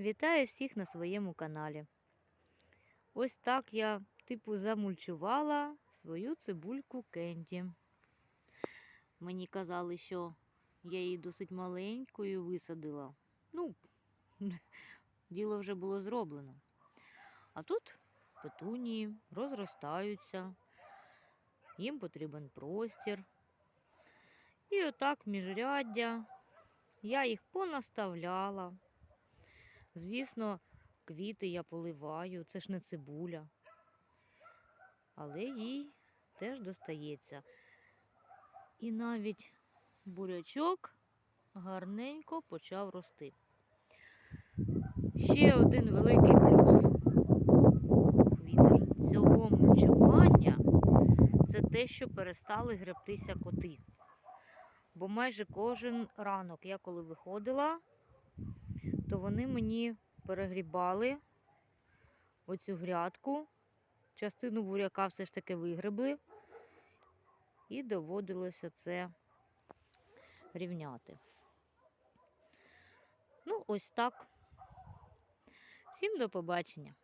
Вітаю всіх на своєму каналі. Ось так я, типу, замульчувала свою цибульку Кенді. Мені казали, що я її досить маленькою висадила. Ну, діло вже було зроблено. А тут петунії розростаються, їм потрібен простір. І отак міжряддя я їх понаставляла. Звісно, квіти я поливаю, це ж не цибуля. Але їй теж достається. І навіть бурячок гарненько почав рости. Ще один великий плюс вітер цього мульчування це те, що перестали гребтися коти. Бо майже кожен ранок я коли виходила, то вони мені перегрібали оцю грядку. Частину буряка все ж таки вигребли, і доводилося це рівняти. Ну, ось так. Всім до побачення.